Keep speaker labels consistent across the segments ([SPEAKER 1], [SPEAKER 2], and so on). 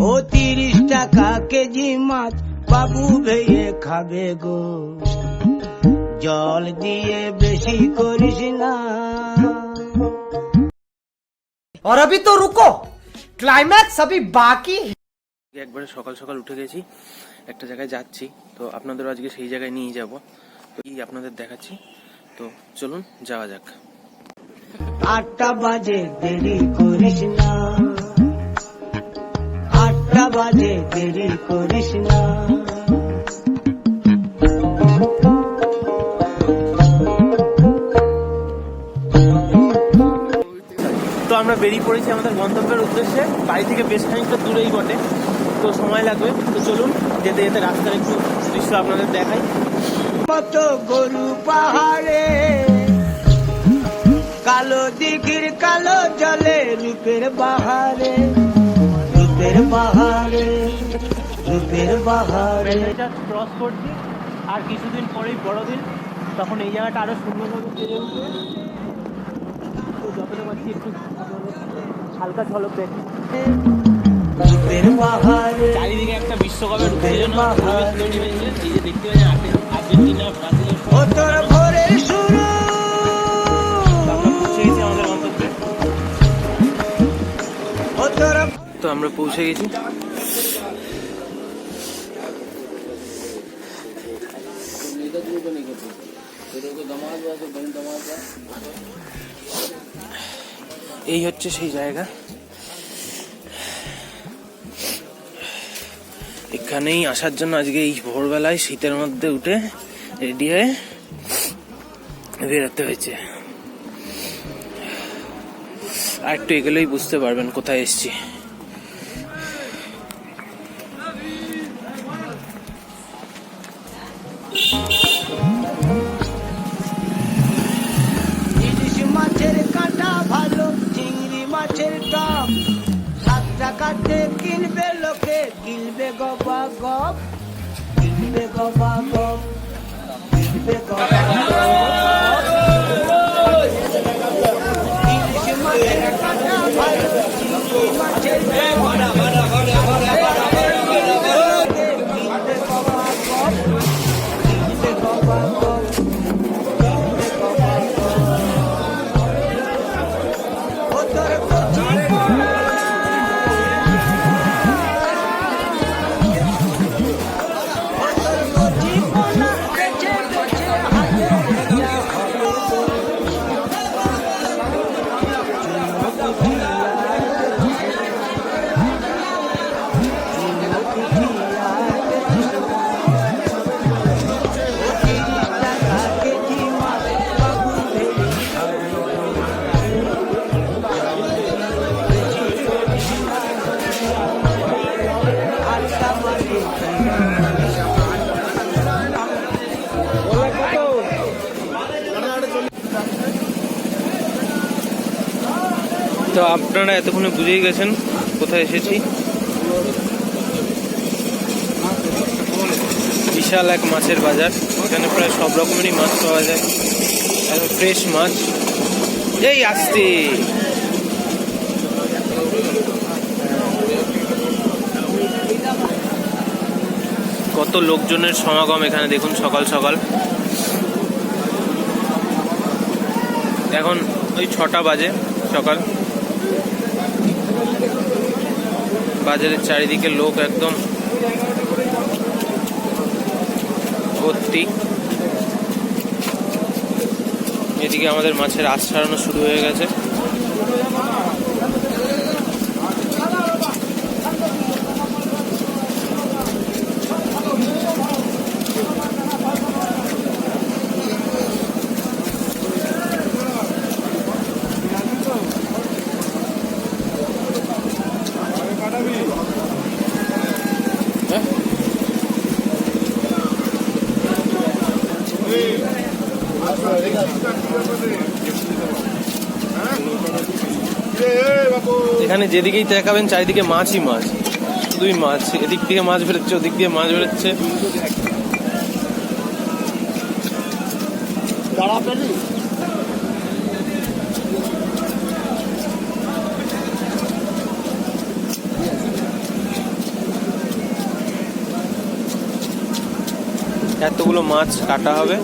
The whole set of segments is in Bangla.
[SPEAKER 1] ও তিরিশ টাকা কেজি মাছ বাবু ভেয়ে খাবে গো জল দিয়ে বেশি করিস না
[SPEAKER 2] और अभी तो रुको ক্লাইম্যাক্স সবই বাকি
[SPEAKER 3] একবারে সকাল সকাল উঠে গেছি একটা জায়গায় যাচ্ছি তো আপনাদের আজকে সেই জায়গায় নিয়ে যাব। কি আপনাদের দেখাচ্ছি তো চলুন যাওয়া যাক।
[SPEAKER 1] আটটা বাজে দেরি করিস না। আটটা বাজে দেরি করিস না।
[SPEAKER 3] বেরিয়ে পড়েছি আমাদের গন্তব্যের উদ্দেশ্যে। বাড়ি থেকে বেশ খানিকটা দূরেই বটে। তো সময় লাগবে। তো চলুন যেতে যেতে রাস্তার একটু দৃশ্য আপনাদের দেখাই।
[SPEAKER 1] কত গরু পাহাড়ে কালো দিঘির কালো জলে রূপের বাহারে রূপের বাহারে রূপের বাহারে।
[SPEAKER 3] এটা ক্রস করছি আর কিছুদিন পরেই বড়দিন। তখন এই জায়গাটা আরও সুন্দরভাবে সেরে উঠবে। তো যতটা পারছি একটু হালকা ঝলক দেখি। চারিদিকে একটা বিশ্বকাপের উত্তেজনা এই যে দেখতে পাচ্ছেন আর্জেন্টিনা ব্রাজিলের
[SPEAKER 1] শুরু।
[SPEAKER 3] আমরা পৌঁছে গেছি আমাদের গন্তব্যে।
[SPEAKER 1] ও তোর
[SPEAKER 3] তো আমরা পৌঁছে গেছি। এই হচ্ছে সেই জায়গা। এখানেই আসার জন্য আজকে এই ভোরবেলায় শীতের মধ্যে উঠে রেডি হয়ে বেরোতে হয়েছে। আর একটু এগোলেই বুঝতে পারবেন কোথায় এসছি।
[SPEAKER 1] টক সাত টাকাতে কিনবে লোকে কিনবে গবা গপ। কিনবে গবা গপ। কিনবে গবা গপ।
[SPEAKER 3] আপনারা এতক্ষণে বুঝেই গেছেন কোথায় এসেছি। বিশাল এক মাছের বাজার, এখানে প্রায় সব রকমেরই মাছ পাওয়া যায়। একদম ফ্রেশ মাছ। এই আসতে কত লোকজনের সমাগম এখানে দেখুন সকাল সকাল। এখন ওই ছটা বাজে সকাল। বাজারের চারিদিকে লোক একদম ভর্তি। এদিকে আমাদের মাছের আশ ছাড়ানো শুরু হয়ে গেছে। যেদিকেই তাকাবেন, চারিদিকে মাছই মাছ। শুধুই মাছ। এদিক থেকে মাছ বেরোচ্ছে, ওদিক দিয়ে মাছ বেরোচ্ছে। এতগুলো মাছ কাটা হবে,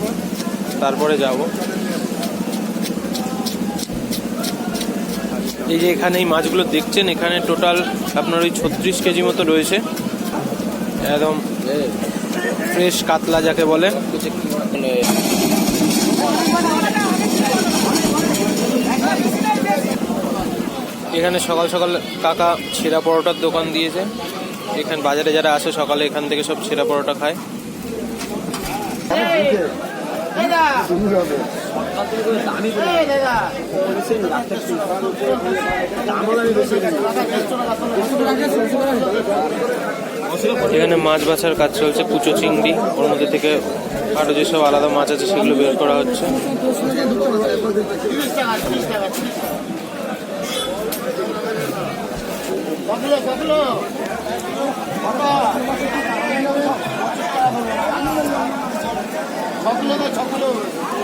[SPEAKER 3] তারপরে যাব। এই যে এখানে এই মাছগুলো দেখছেন এখানে টোটাল আপনার ওই ছত্রিশ কেজি মতো রয়েছে একদম ফ্রেশ কাতলা যাকে বলে এখানে সকাল সকাল কাকা ছেঁড়া পরোটার দোকান দিয়েছে এখানে বাজারে যারা আসে সকালে এখান থেকে সব ছেঁড়া পরোটা খায় এখানে মাছ বাছার কাজ চলছে, কুচো চিংড়ি। ওর মধ্যে থেকে আরও যেসব আলাদা মাছ আছে, সেগুলো বের করা হচ্ছে।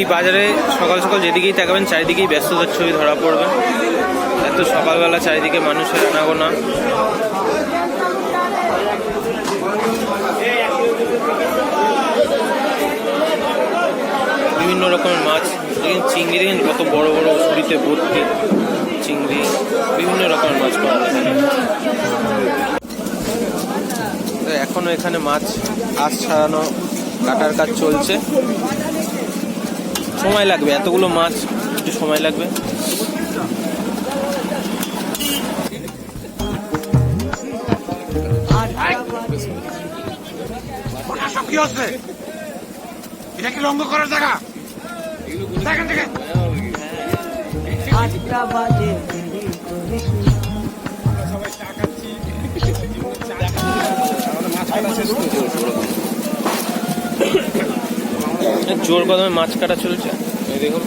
[SPEAKER 3] এই বাজারে সকাল সকাল যেদিকেই তাকাবেন, চারিদিকেই ব্যস্ততার ছবি ধরা পড়বে। এত সকালবেলা চারিদিকে মানুষের আনাগোনা। বিভিন্ন রকমের মাছ, দেখেন চিংড়ি, দেখেন কত বড় বড় ছুরিতে ভর্তি চিংড়ি, বিভিন্ন রকমের মাছ পাওয়া যায়। এখানে। তো এখনও এখানে মাছ আশ ছাড়ানো কাটার কাজ চলছে। সময় লাগবে এতগুলো মাছ একটু সময় লাগবে।
[SPEAKER 4] কি হচ্ছে? এটা কি লঙ্ঘ করার জায়গা? দেখেন দেখেন
[SPEAKER 1] আটটা বাজে দেরি
[SPEAKER 3] জোর কদমে মাছ কাটা চলছে। এই দেখুন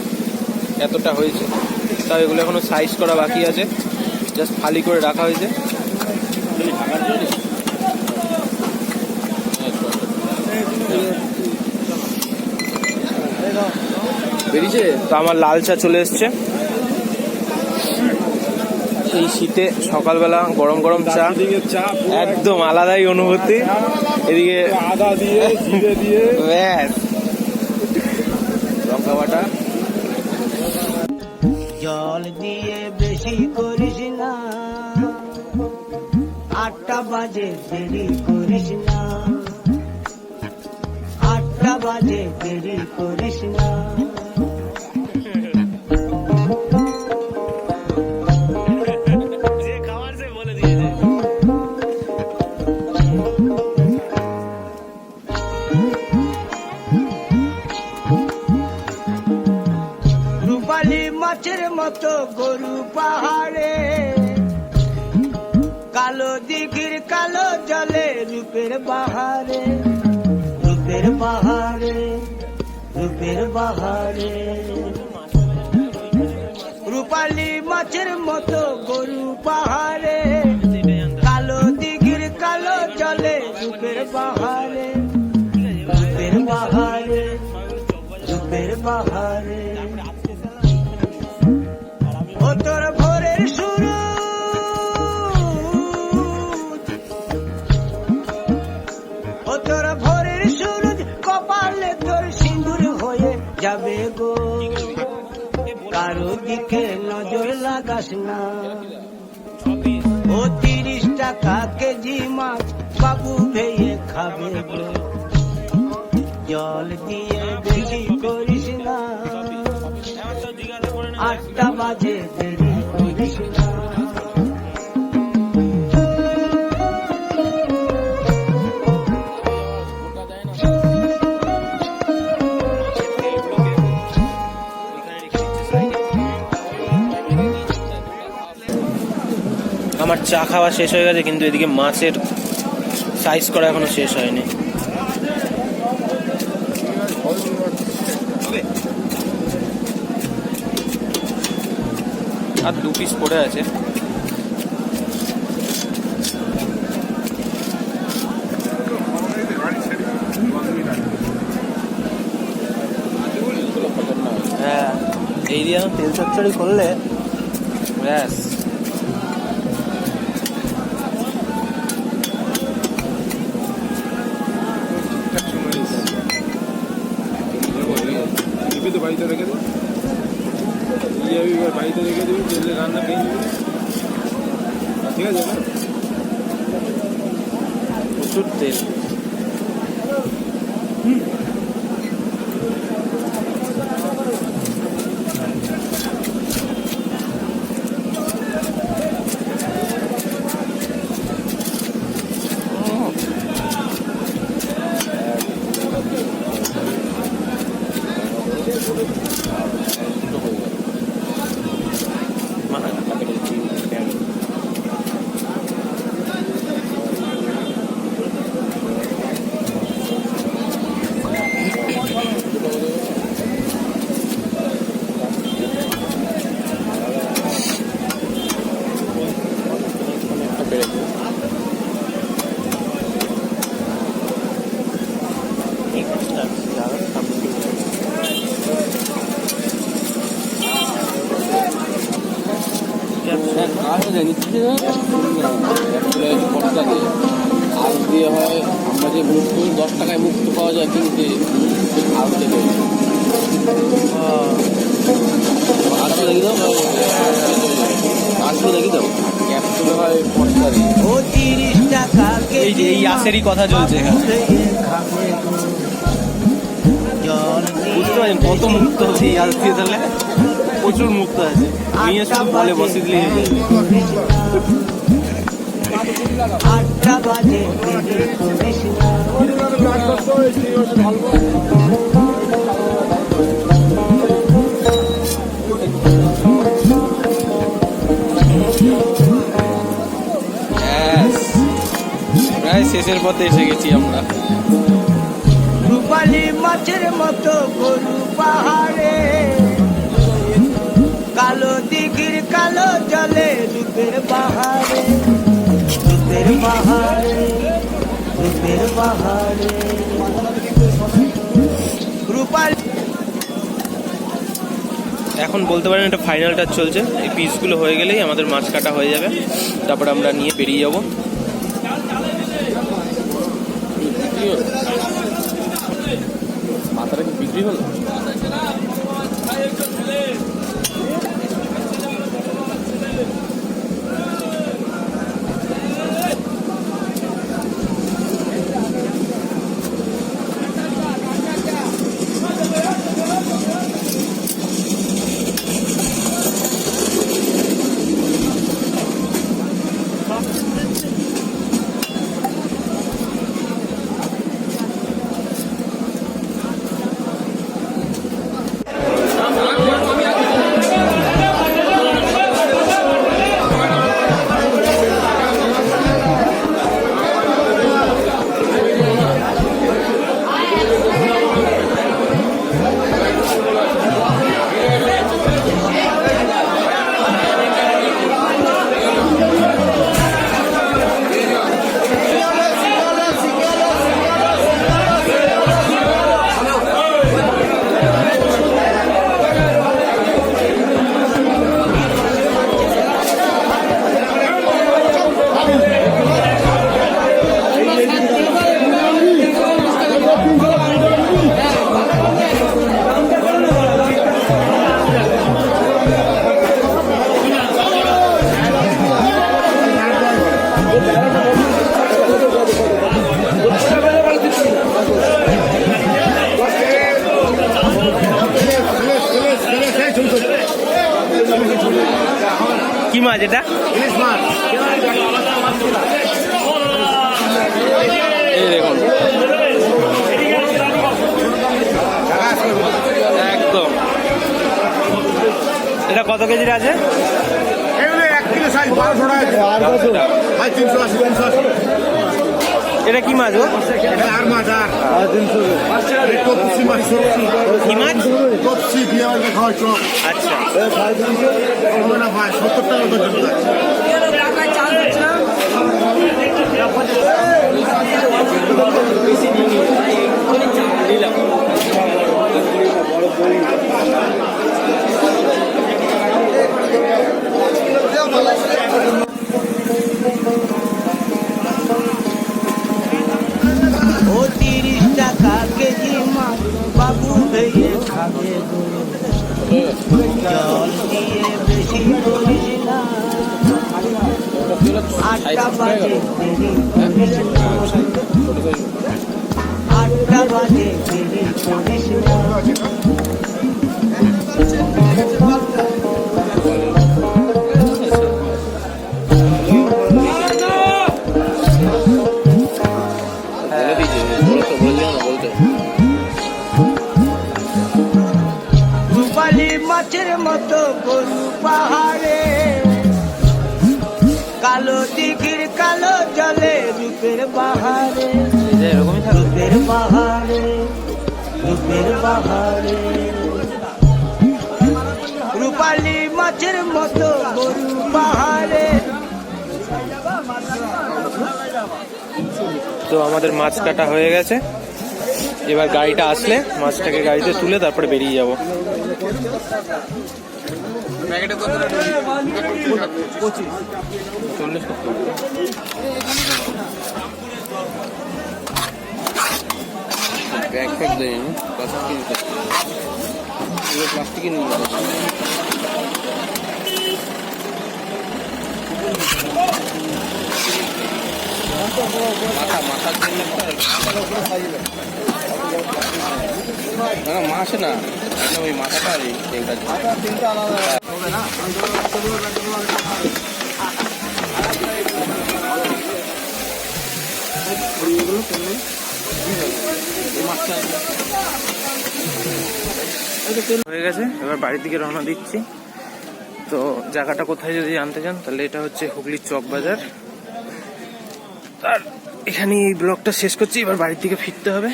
[SPEAKER 3] এতটা হয়েছে। তাও এগুলো এখনও সাইজ করা বাকি আছে। জাস্ট ফালি করে রাখা হয়েছে। বেরিয়েছে? তো আমার লাল চা চলে এসছে। এই শীতে সকালবেলা গরম গরম চা একদম আলাদাই অনুভূতি। এদিকে
[SPEAKER 4] আদা দিয়ে দিয়ে।
[SPEAKER 3] ব্যাস। লঙ্কা বাটা
[SPEAKER 1] জল দিয়ে বেশি করিস না। আটটা বাজে, দেরি করিস না। আটটা বাজে, দেরি করিস না। পাহাড়ে। কালো দিঘির কালো জলে রূপের বাহারে রূপের বাহারে রূপের বাহারে। রূপালি মাছের মতো গরু পাহাড়ে, কালো দিঘির কালো জলে রূপের বাহারে রূপের বাহারে রূপের বাহারে। ভোরের শুরু কপালে তোর সিঁদুর হয়ে যাবে গো। কারও দিকে নজর লাগাস না। ও তিরিশ টাকা কেজি মাছ বাবু ভেয়ে খাবে জল দিয়ে বেশি করিস না। আটটা বাজে দেরি।
[SPEAKER 3] আমার চা খাওয়া শেষ হয়ে গেছে কিন্তু এদিকে মাছের সাইজ করা এখনও শেষ হয়নি। আর দু পিস পড়ে আছে। হ্যাঁ এই দিয়ে তেল চচ্চড়ি করলে ব্যাস।
[SPEAKER 5] বাড়িতে রেখে দিবি তেলে রান্না খেয়ে নিবি। ঠিক আছে
[SPEAKER 3] প্রচুর তেল।
[SPEAKER 6] আলু দিয়ে হয়, আমরা যে দশ টাকায় মুক্ত পাওয়া যায় কিনতে আলু থেকে আলু দেখি দাও আলু দেখি দাও ক্যাপসুল হয় দিয়ে
[SPEAKER 1] তিরিশ টাকা
[SPEAKER 3] এই যে এই
[SPEAKER 1] কেজি
[SPEAKER 3] আশেরই কথা চলছে বুঝতে পারছেন কত মুক্ত হচ্ছে এই আল দিয়ে তাহলে প্রচুর মুক্ত আছে। নিয়ে শুধু বলে বসে দিলে
[SPEAKER 1] আটটা বাজে।
[SPEAKER 3] প্রায় শেষের পথে এসে গেছি আমরা।
[SPEAKER 1] রূপালি মাছের মতো গরু পাহাড়ে। জলে রূপের পাহাড়ে পাহাড়ে রূপালি
[SPEAKER 3] এখন বলতে পারেন এটা ফাইনাল টাচ চলছে। এই পিসগুলো হয়ে গেলেই আমাদের মাছ কাটা হয়ে যাবে। তারপর আমরা নিয়ে বেরিয়ে যাব।
[SPEAKER 6] মাথাটা কি বিক্রি হলো?
[SPEAKER 3] এটা কত কেজির আছে? এটা কি মাছ
[SPEAKER 4] আর মাছ
[SPEAKER 3] কি মাছ?
[SPEAKER 4] কপসি বিয়ে খাওয়ার চপ।
[SPEAKER 3] আচ্ছা।
[SPEAKER 4] ভাই সত্তর টাকা
[SPEAKER 1] ও তিরিশ টাকা কেজি মাছ, বাবু ভেয়ে খাবে জল দিয়ে বেশি আটটা বাজে আটটা বাজে করিস না। মতো গরু পাহাড়ে। কালো দিঘির কালো জলে রূপের
[SPEAKER 3] থাকবে
[SPEAKER 1] রূপের বাহারে রূপের বাহারে রূপালি মাছের মতো গরু পাহাড়ে।
[SPEAKER 3] তো আমাদের মাছ কাটা হয়ে গেছে। এবার গাড়িটা আসলে মাছটাকে গাড়িতে তুলে তারপরে বেরিয়ে যাব।
[SPEAKER 6] প্লাস্টিক নিয়ে মাথা মাথার জন্য না মাছ না। ওই মাথাটা আর।
[SPEAKER 3] হয়ে গেছে, এবার বাড়ির দিকে রওনা দিচ্ছি। তো জায়গাটা কোথায় যদি জানতে চান, তাহলে এটা হচ্ছে হুগলির চক বাজার। আর এখানে এই ব্লগটা শেষ করছি, এবার বাড়ির দিকে ফিরতে হবে।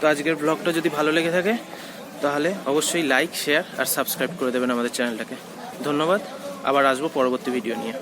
[SPEAKER 3] তো আজকের ব্লগটা যদি ভালো লেগে থাকে, তাহলে অবশ্যই লাইক শেয়ার আর সাবস্ক্রাইব করে দেবেন আমাদের চ্যানেলটাকে ধন্যবাদ, আবার আসব পরবর্তী ভিডিও নিয়ে।